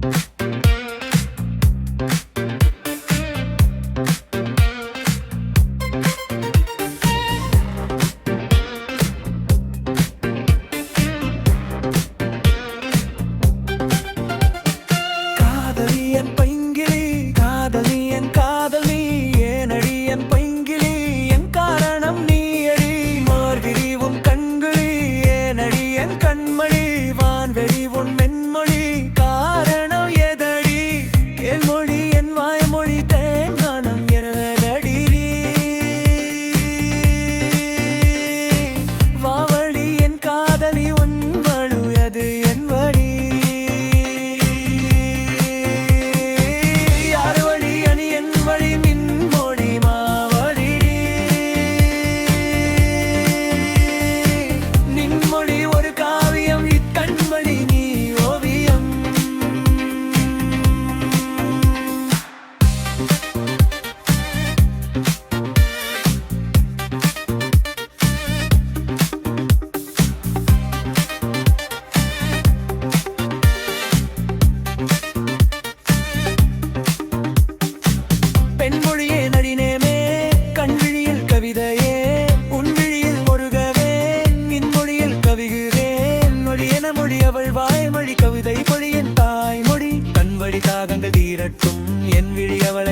Bye. my வாய்மொழி தாகங்கள் தீரட்டும். என் விழி அவள்